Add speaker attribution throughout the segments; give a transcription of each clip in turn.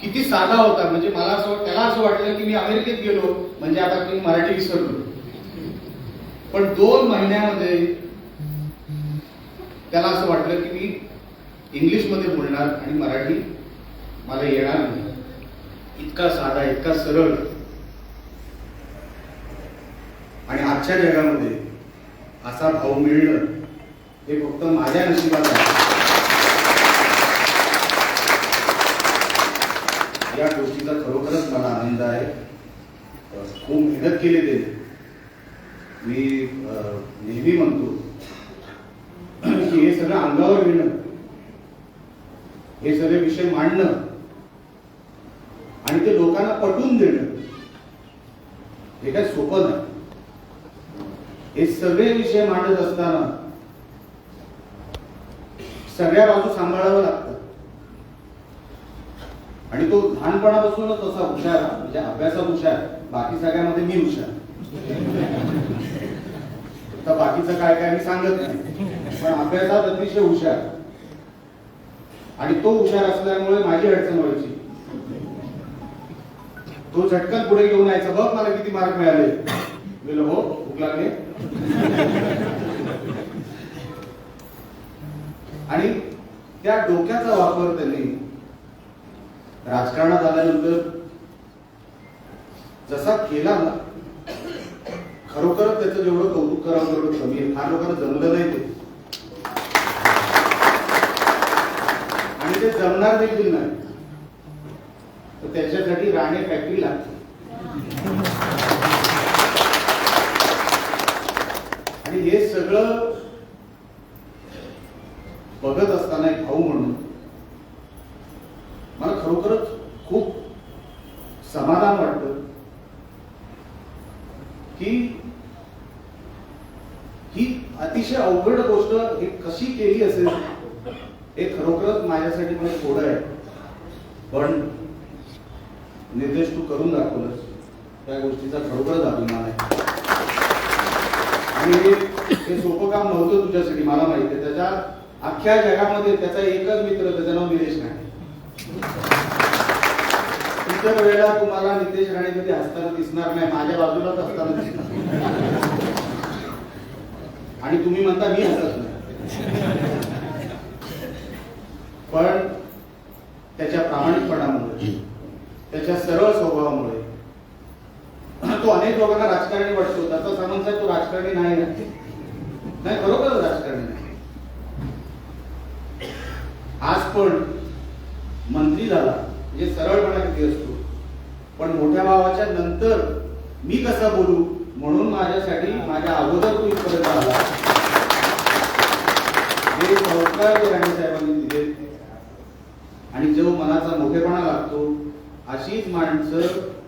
Speaker 1: किती साधा होता म्हणजे मला असं त्याला असं वाटलं की मी अमेरिकेत गेलो म्हणजे आता मी मराठी विसरलो. पण दोन महिन्यामध्ये त्याला असं वाटलं की मी इंग्लिशमध्ये बोलणार आणि मराठी मला येणार नाही. इतका साधा इतका सरळ. आणि आजच्या जगामध्ये असा भाव मिळणं हे फक्त माझ्या नशिबात आहे. या गोष्टीचा खरोखरच मला आनंद आहे. खूप मेहनत केली ते. मी नेहमी म्हणतो की हे सगळं अंगावर घेणं हे सगळे विषय मांडणं आणि ते लोकांना पटवून देणं हे काय सोपं नाही. हे सगळे विषय मांडत असताना सगळ्या बाजू सांभाळावं लागतं आणि तो लहानपणापासूनच तसा हुशार म्हणजे अभ्यासात हुशार बाकी सगळ्यामध्ये मी हुशार. तर बाकीचं काय काय मी सांगत नाही. पण अभ्यासात अतिशय हुशार. आणि तो हुशार असल्यामुळे माझी अडचण व्हायची. तो झटकन पुढे घेऊन यायचा बघ मला किती मार्क मिळाले. गेलो हो भूक लागले. आणि त्या डोक्याचा वापर त्यांनी राजकारणात आल्यानंतर जसा केला ना खरोखरच त्याचं जेवढं कौतुक करावं तेवढं कमी आहे. फार लोकांना जमलं नाही ते. आणि ते जमणार देखील नाही. तर त्याच्यासाठी राणे फॅक्टरी लागते. आणि हे सगळं बघत असताना एक भाऊ म्हणून मला खरोखरच खूप समाधान वाटतं की ही अतिशय अवघड गोष्ट हे कशी केली असेल हे खरोखरच माझ्यासाठी म्हणजे थोडं आहे. पण निर्देश तू करून दाखवलंस. त्या गोष्टीचा खरोखरच अभिमान आहे. आणि हे सोपं काम नव्हतं तुझ्यासाठी मला माहिती आहे. त्याच्या अख्ख्या जगामध्ये त्याचा एकच मित्र त्याचं नाव निलेश नाही. इतर वेळेला तुम्हाला नितेश राणेमध्ये कधी असताना दिसणार नाही माझ्या बाजूलाच असताना दिसणार. आणि तुम्ही म्हणता मी हसत नाही. पण त्याच्या प्रामाणिकपणामुळे त्याच्या सरळ स्वभावामुळे तो अनेक लोकांना राजकारणी वाटतो. त्याचा सामंत साहेब तो राजकारणी नाही ना? नाही खरोखर राजकारणी नाही. आज पण मंत्री झाला. म्हणजे सरळपणा किती असतो? पण मोठ्या भावाच्या नंतर मी कसा बोलू? म्हणून माझ्यासाठी माझ्या अगोदर तू इथपर्यंत आला. हे संस्कार जे राणे साहेबांनी दिले. आणि जो मनाचा मोठेपणा लागतो अशीच माणसं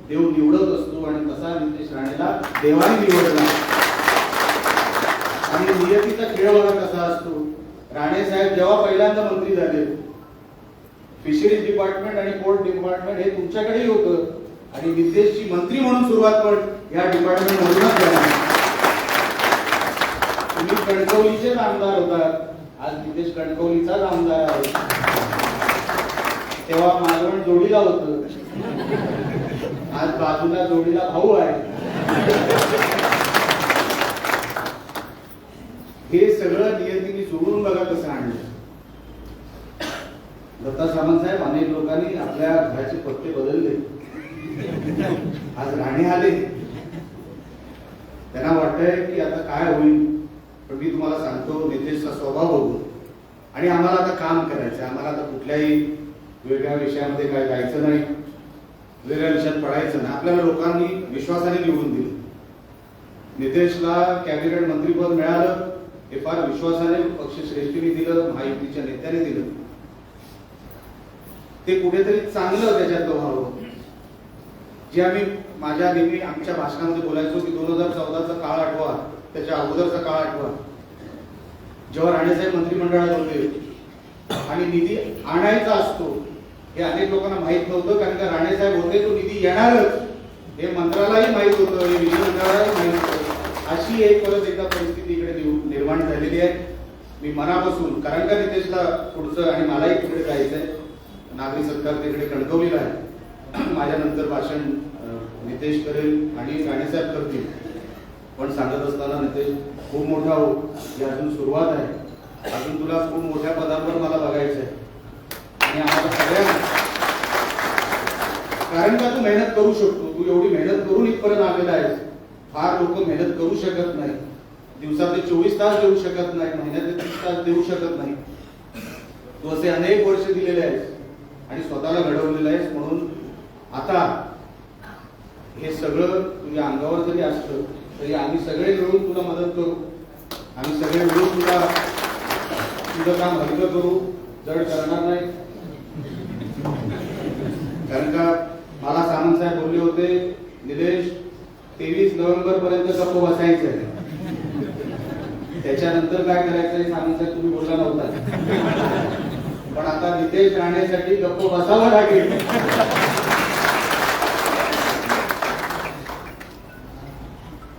Speaker 1: देव निवडत असतो आणि तसा नितेश राणेला देवाने निवडला. आणि नियतीचा खेळ बघा कसा असतो? राणे साहेब जेव्हा पहिल्यांदा मंत्री झाले फिशरीज डिपार्टमेंट आणि पोर्ट डिपार्टमेंट हे तुमच्याकडेही होतं. आणि विदेशची मंत्री म्हणून सुरुवात पण या डिपार्टमेंट मधूनच तुम्ही कणकवलीचेच आमदार होतात आज नितेश कणकवलीचाच आमदार आहे. तेव्हा मालवण जोडीला होतं. आज बाजूला जोडीला भाऊ आहे. हे सगळं नियतीने जोडून बघा कसं आणलं. दत्ता सामंत साहेब अनेक लोकांनी आपल्या घराचे पत्ते बदलले. आज राणे आले. त्यांना वाटतंय की आता काय होईल पण मी तुम्हाला सांगतो नितेशचा स्वभाव बघून. आणि आम्हाला आता काम करायचं आहे. आम्हाला आता कुठल्याही वेगळ्या विषयामध्ये काय जायचं नाही. वेगळ्या विषयात पडायचं नाही. आपल्याला लोकांनी विश्वासाने निवडून दिलं. नितेशला कॅबिनेट मंत्रीपद मिळालं हे फार विश्वासाने पक्षश्रेष्ठीने दिलं महायुतीच्या नेत्याने दिलं. ते कुठेतरी चांगलं त्याच्यात व्हावं जे आम्ही माझ्या नेहमी आमच्या भाषणामध्ये बोलायचो की दोन हजार चौदाचा काळ आठवा त्याच्या अगोदरचा काळ आठवा. जेव्हा राणेसाहेब मंत्रिमंडळात होते आणि निधी आणायचा असतो हे अनेक लोकांना माहीत नव्हतं कारण का राणेसाहेब होते तो निधी येणारच. हे मंत्रालाही माहीत होतं हे विधिमंडळालाही माहीत होतं. अशी एक परत एकदा परिस्थिती इकडे निर्माण झालेली आहे. मी मनापासून कारण का नितेशला पुढचं आणि मलाही तिकडे जायचंय नागरी सत्कार तिकडे कणकवलेला आहे. माझ्यानंतर भाषण नितेश करेल आणि राणेसाहेब करतील. पण सांगत असताना नितेश खूप मोठा हो ही अजून सुरुवात आहे. अजून तुला खूप मोठ्या पदावर मला बघायचं आहे आणि आम्हाला सगळ्यांना कारण का तू मेहनत करू शकतो? तू एवढी मेहनत करून इथपर्यंत आलेला आहेस. फार लोक मेहनत करू शकत नाही. दिवसातले चोवीस तास देऊ शकत नाही महिन्यातले तीस तास देऊ शकत नाही. तू असे अनेक वर्ष दिलेले आहेस. आणि स्वतःला घडवलेलं आहेस म्हणून आता हे सगळं तुझ्या अंगावर जरी असलं तरी आम्ही सगळे मिळून तुला मदत करू. आम्ही सगळे मिळून तुला तुझं काम हलकं करू. जड करणार नाही. कारण का मला सामंत साहेब बोलले होते निलेश तेवीस नोव्हेंबर पर्यंत गप्प बसायचं आहे त्याच्यानंतर काय करायचं सामंत साहेब तुम्ही बोलला नव्हता. पण आता नितेश राणेसाठी गप्प बसावं लागेल.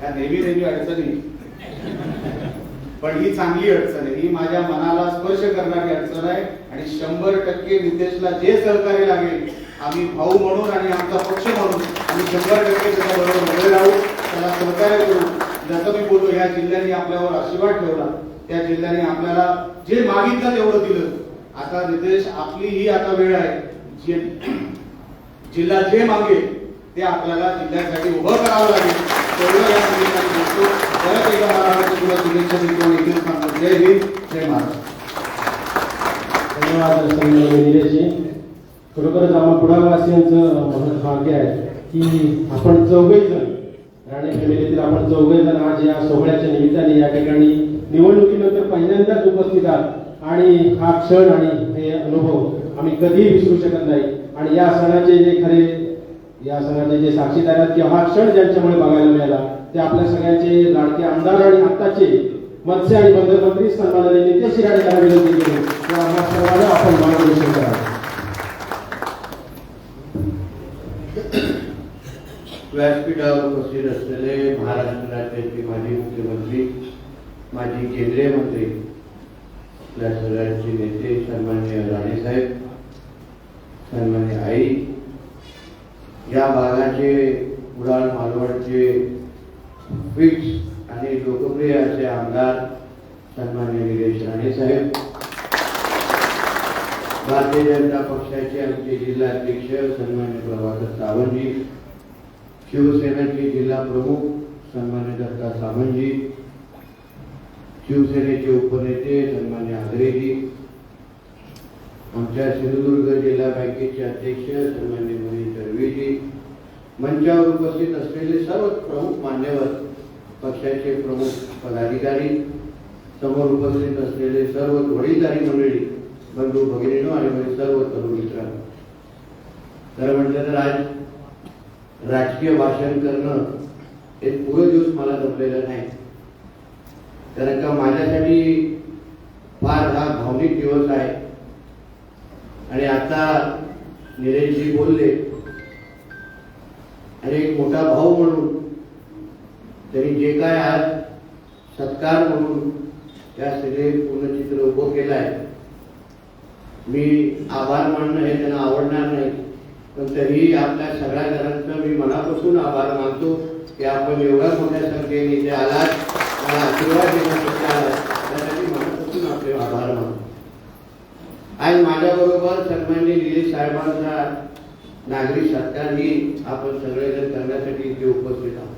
Speaker 1: या नेहमी नेहमी अडचणी. पण ही चांगली अडचण आहे. ही माझ्या मनाला स्पर्श करणारी अडचण आहे आणि शंभर टक्के नितेशला जे सहकार्य लागेल आम्ही भाऊ म्हणून आणि आमचा पक्ष म्हणून आम्ही शंभर टक्के त्याच्याबरोबर उभे राहू. त्याला सहकार्य करू. जसं मी बोललो या जिल्ह्याने आपल्यावर आशीर्वाद ठेवला. त्या जिल्ह्याने आपल्याला जे मागितलं तेवढं दिलं. आता नितेश आपली ही आता वेळ आहे. जे जिल्हा जे मागेल ते आपल्याला जिल्ह्यासाठी उभं करावं लागेल. तेवढं या निमित्ताने बोलतो. परत एकदा महाराष्ट्र तुला शुभेच्छा देतो आणि इथेच सांगतो जय हिंद जय महाराष्ट्र
Speaker 2: धन्यवाद निलेशजी खरोखरच आम्हा कुडाळवासियांचं महत् भाग्य आहे की आपण चौघही जण राणे फॅमिलीतील आपण चौघही जण आज या सोहळ्याच्या निमित्ताने या ठिकाणी निवडणुकीनंतर पहिल्यांदाच उपस्थित आहात. आणि हा क्षण आणि हे अनुभव आम्ही कधीही विसरू शकत नाही. आणि या सणाचे जे खरे या सणाचे जे साक्षीदार आहेत किंवा हा क्षण ज्यांच्यामुळे बघायला मिळाला ते आपल्या सगळ्यांचे लाडके आमदार आणि आत्ताचे मत्स्य आणि बंदर मंत्री सन्माननीय नितेश राणे यांना विनंती केली. आम्हा सर्वांना आपण मार्गदर्शन करा.
Speaker 3: व्यासपीठावर उपस्थित असलेले महाराष्ट्र राज्याचे माजी मुख्यमंत्री माजी केंद्रीय मंत्री आपल्या सगळ्यांचे नेते सन्मान्य राणेसाहेब सन्मान्य आई या भागाचे उडाण मालवणचे फिक्स आणि लोकप्रिय असे आमदार सन्मान्य निलेश राणेसाहेब भारतीय जनता पक्षाचे आमचे जिल्हाध्यक्ष सन्मान्य प्रभाकर सावंतजी. शिवसेनेचे जिल्हा प्रमुख सन्मान्य दत्ता सावंतजी. शिवसेनेचे उपनेते सन्मान्य आगरेजी आमच्या सिंधुदुर्ग जिल्हा बँकेचे अध्यक्ष सन्मान्य मनीष दळवीजी मंचावर उपस्थित असलेले सर्व प्रमुख मान्यवर पक्षाचे प्रमुख पदाधिकारी समोर उपस्थित असलेले सर्व वडीलधारी मंडळी बंधू भगिनीनो आणि माझे सर्व तरुण मित्रांनो तर म्हटलं तर आज राजकीय भाषण करणं हे पुरे दिवस मला जमलेलं नाही. कारण का माझ्यासाठी फार हा भावनिक दिवस आहे. आणि आता निलेशजी बोलले आणि एक मोठा भाऊ म्हणून त्यांनी जे काय आज सत्कार म्हणून त्या सगळे पूर्णचित्र उभं केलं आहे मी आभार मानणं हे त्यांना आवडणार नाही. पण तरीही आपल्या सगळ्या जणांचा मी मनापासून आभार मानतो की आपण एवढ्या मोठ्या संख्येने इथे आलात आशीर्वाद देण्यासाठी आलात त्यासाठी मनापासून आपले आभार मानतो आज माझ्याबरोबर सन्मान्य निलेश साहेबांचा नागरी सत्कारही आपण सगळेजण करण्यासाठी इथे उपस्थित आहोत.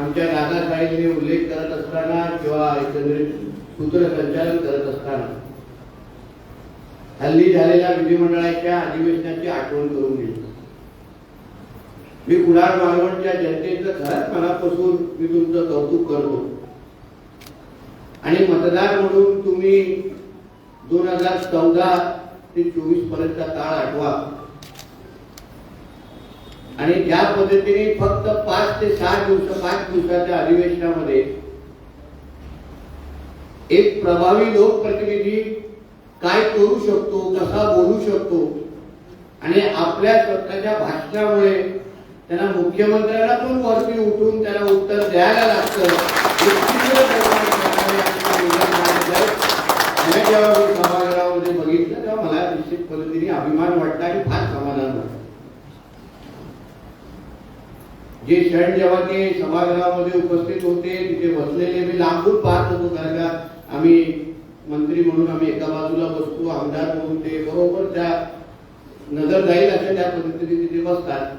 Speaker 3: आमच्या दादासाहेबांनी उल्लेख करत असताना किंवा एकंदरीत सूत्रसंचालन करत असताना हल्ली झालेल्या विधिमंडळाच्या अधिवेशनाची आठवण करून दिली मी कुडाळ मालवणच्या जनतेचं खरंच मनापासून मी तुमचं कौतुक करतो. आणि मतदार म्हणून तुम्ही दोन हजार चौदा ते चोवीस पर्यंतचा काळ आठवा. आणि त्या पद्धतीने फक्त पाच ते सहा दिवस पाच दिवसाच्या अधिवेशनामध्ये एक प्रभावी लोकप्रतिनिधी काय करू शकतो कसा बोलू शकतो आणि आपल्या स्वतःच्या भाषणामुळे त्यांना मुख्यमंत्र्यांना पण वरती उठून त्याला उत्तर द्यायला लागतं. जेव्हा मी सभागृहामध्ये बघितलं तेव्हा मला निश्चित पद्धतीने अभिमान वाटतं आणि फार समाधान जे क्षण जेव्हा ते सभागृहामध्ये उपस्थित होते तिथे बसलेले मी लांबून पाहत होतो कारण का आम्ही मंत्री म्हणून आम्ही एका बाजूला बसतो आमदार म्हणून ते बरोबर त्या नजर जाईल अशा त्या पद्धतीने तिथे बसतात.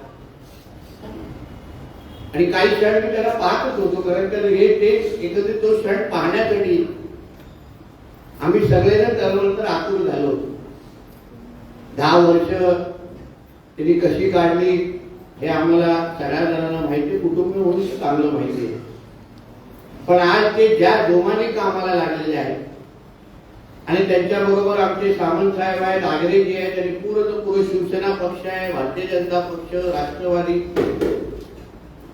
Speaker 3: आणि काही क्षण मी त्याला पाहतच होतो कारण त्याला हे ते एकत्रित तो क्षण पाहण्यासाठी आम्ही सगळेजण त्यानंतर आतुर झालो होतो. दहा वर्ष त्यांनी कशी काढली हे आम्हाला सगळ्या जणांना माहिती कुटुंब म्हणून चांगलं माहिती आहे. पण आज ते ज्या जोमाने कामाला लागलेले आहेत आणि त्यांच्या बरोबर आमचे सामंत साहेब आहेत आगरेजी आहेत आणि पूर्ण पूर्ण शिवसेना पक्ष आहे भारतीय जनता पक्ष राष्ट्रवादी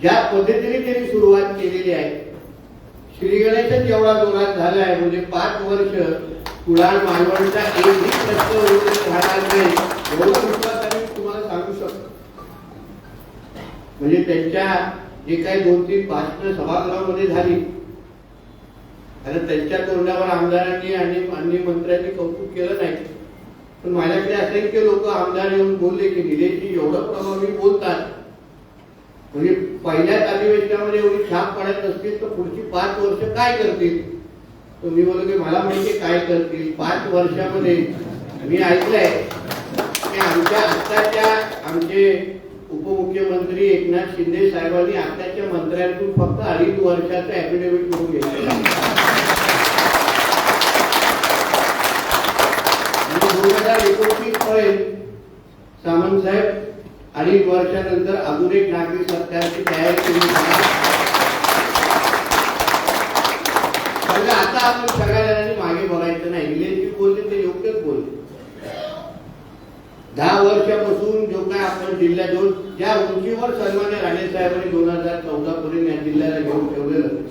Speaker 3: ज्या पद्धतीने त्यांनी सुरुवात केलेली आहे श्री गणेशच एवढा जोरात झाला आहे म्हणजे पाच वर्ष कुडाळ मालवणचा एकही प्रश्न राहणार नाही एवढा विश्वास आम्ही तुम्हाला सांगू शकतो. म्हणजे त्यांच्या जे काही दोन तीन भाषण सभागृहामध्ये झाली आता त्यांच्या तोंडावर आमदारांनी आणि माननीय मंत्र्यांनी कौतुक केलं नाही. पण माझ्याकडे असंख्य लोक आमदार येऊन बोलले की निलेशजी एवढं प्रभावी बोलतात म्हणजे पहिल्याच अधिवेशनामध्ये एवढी छाप पडत असतील तर पुढची पाच वर्ष काय करतील? तर मी बोललो की मला माहिती काय करतील. पाच वर्षामध्ये मी ऐकलंय की आमच्या आत्ताच्या आमचे उपमुख्यमंत्री एकनाथ शिंदे साहेबांनी आत्ताच्या मंत्र्यांकडून फक्त अडीच वर्षाचं ऍफिडेव्हिट करून घेतलं. दोन हजार एकोणतीस पर्यंत सामंत साहेब अडीच वर्षानंतर अजून एक नागरी सरकारची तयारी केली म्हणजे आता आपण सगळ्या जणांनी मागे बघायचं नाही. निलेशजी बोलले ते योग्यच बोलते दहा वर्षापासून जो काय आपण जिल्ह्यात घेऊन ज्या उंचीवर सन्मान्य राणे साहेबांनी दोन हजार चौदा पर्यंत या जिल्ह्याला घेऊन ठेवलेलं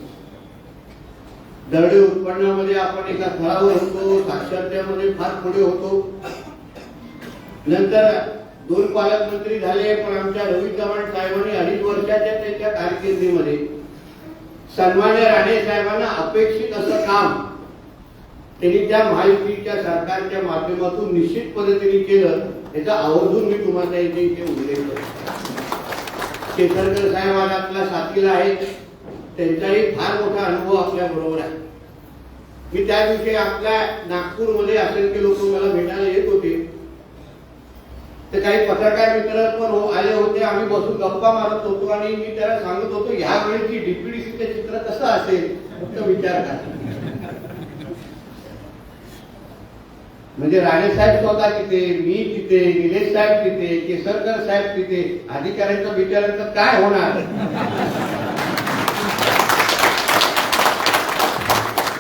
Speaker 3: दरडी उत्पन्नामध्ये आपण एका थरावर होतो साक्षरतेमध्ये फार पुढे होतो. नंतर दोन पालकमंत्री झाले पण आमच्या रवी चव्हाण साहेबांनी अडीच वर्षाच्या त्यांच्या कारकिर्दीमध्ये सन्मान्य राणे साहेबांना अपेक्षित असं काम त्यांनी त्या महायुतीच्या सरकारच्या माध्यमातून निश्चित पद्धतीने केलं याचा आवर्जून मी तुम्हाला इथे इथे उल्लेख करतो. केसरकर साहेब आज आपल्या साथीला आहेत त्यांचाही फार मोठा अनुभव आपल्या बरोबर आहे. मी त्या दिवशी आपल्या नागपूरमध्ये असंख्य लोक मला भेटायला येत होते. ते काही पत्रकार मित्र पण हो- आले होते. आम्ही बसून गप्पा मारत होतो आणि मी त्याला सांगत होतो ह्या वेळेची डीपीडीसीचे चित्र कसं असेल? फक्त विचार करा. म्हणजे राणे साहेब स्वतः तिथे मी तिथे निलेश साहेब तिथे केसरकर साहेब तिथे अधिकाऱ्यांचा विचारांचं काय होणार?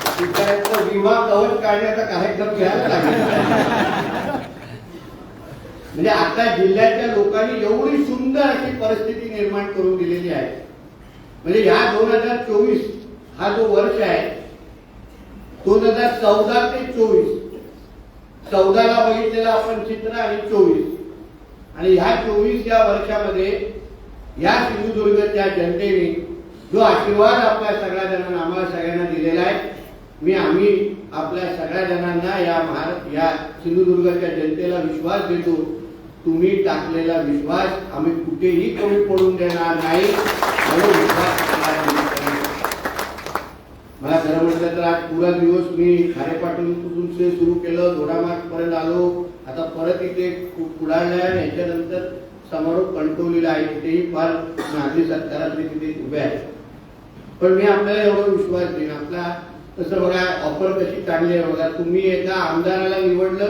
Speaker 3: अधिकाऱ्यांचा विमा कवच काढण्याचा कार्यक्रम घ्यायला लागेल. म्हणजे आता जिल्ह्याच्या लोकांनी एवढी सुंदर अशी परिस्थिती निर्माण करून दिलेली आहे. म्हणजे ह्या दोन हजार चोवीस हा जो वर्ष आहे दोन हजार चौदा ते चोवीस चौदाला बघितलेलं आपण चित्र आणि चोवीस. आणि ह्या चोवीस या वर्षामध्ये या सिंधुदुर्गच्या जनतेने जो आशीर्वाद आपल्या सगळ्या जणांना आम्हाला सगळ्यांना दिलेला आहे. मी आम्ही आपल्या सगळ्या जणांना या महाराष्ट्र या सिंधुदुर्गच्या जनतेला विश्वास देतो. तुम्ही टाकलेला विश्वास आम्ही कुठेही कमी पडून देणार नाही म्हणून विश्वास मला खरं म्हटलं तर आज पुरा दिवस मी खारेपाटून से सुरू केलं घोडामार्ग पर्यंत आलो. आता परत इथे कु- कुडाळला आणि याच्यानंतर समारोप कणकवलीला आहे. तिथेही फार नागरी सरकारातले तिथे उभे आहेत. पण मी आपल्याला एवढा विश्वास देईन. आपला तसं बघा ऑफर कशी चांगली आहे बघा. तुम्ही एका आमदाराला निवडलं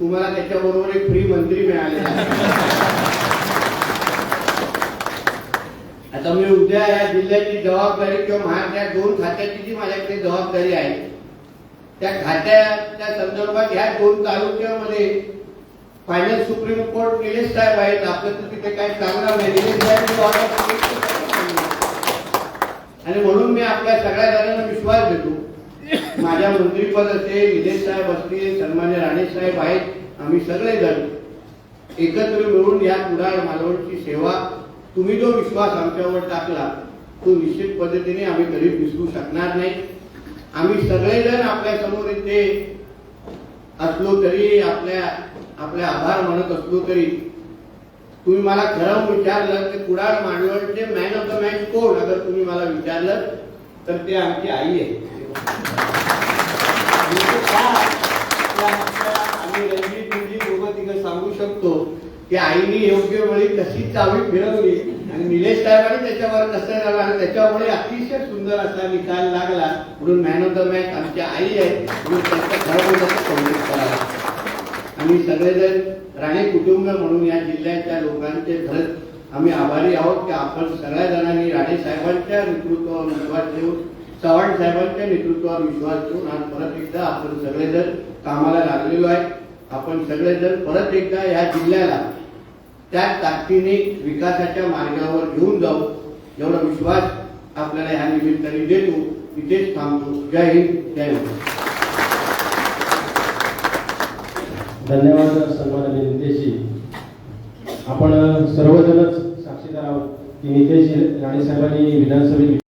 Speaker 3: तुम्हाला त्याच्याबरोबर एक फ्री मंत्री मिळाले आता मी उद्या या जिल्ह्याची जबाबदारी किंवा माझ्या दोन खात्याची जी माझ्याकडे जबाबदारी आहे त्या खात्याच्या संदर्भात ह्या दोन तालुक्यामध्ये फायनल सुप्रीम कोर्ट निलेश साहेब आहेत. आपलं तर तिथे काही सांगणार नाही. निलेश साहेब आणि म्हणून मी आपल्या सगळ्या जणांना विश्वास देतो. माझ्या मंत्रीपद असेल निलेश साहेब असतील सन्मान्य राणे साहेब आहेत आम्ही सगळे जण एकत्र मिळून या कुडाळ मालवणची सेवा तुम्ही जो विश्वास आमच्यावर टाकला तो निश्चित पद्धतीने आम्ही कधीच विसरू शकणार नाही. आम्ही सगळेजण आपल्यासमोर इथे असलो तरी आपल्या आपले आभार म्हणत असलो तरी तुम्ही मला खरं विचारलं की कुडाळ मांडवळचे मॅन ऑफ द मॅच कोण? अगर तुम्ही मला विचारलं तर ते आमची आई आहे. आम्ही रणजित बिंजी दोघं तिघं सांगू शकतो की आईने योग्य वेळी कशी चावी फिरवली आणि निलेश साहेबांनी त्याच्यावर कसं झालं आणि त्याच्यामुळे अतिशय सुंदर असा निकाल लागला म्हणून मॅन ऑफ द मॅच आमची आई आहे म्हणून त्यांचं खरं म्हणजे कौतुक करावं आम्ही सगळेजण राणे कुटुंब म्हणून या जिल्ह्याच्या लोकांचे खरंच आम्ही आभारी आहोत की आपण सगळ्या जणांनी राणे साहेबांच्या नेतृत्वावर विश्वास ठेवून चव्हाण साहेबांच्या नेतृत्वावर विश्वास ठेवून आज परत एकदा आपण सगळेजण कामाला लागलेलो आहे. आपण सगळेजण परत एकदा या जिल्ह्याला त्या ताकदीने विकासाच्या मार्गावर घेऊन जाऊ. एवढा विश्वास आपल्याला ह्या निमित्ताने देतो. इथेच थांबतो. जय हिंद जय महाराष्ट्र.
Speaker 2: धन्यवाद सन्माननीय नितेशजी. आपण सर्वजणच साक्षीदार आहोत. की नितेशजी राणे साहेबांनी विधानसभेत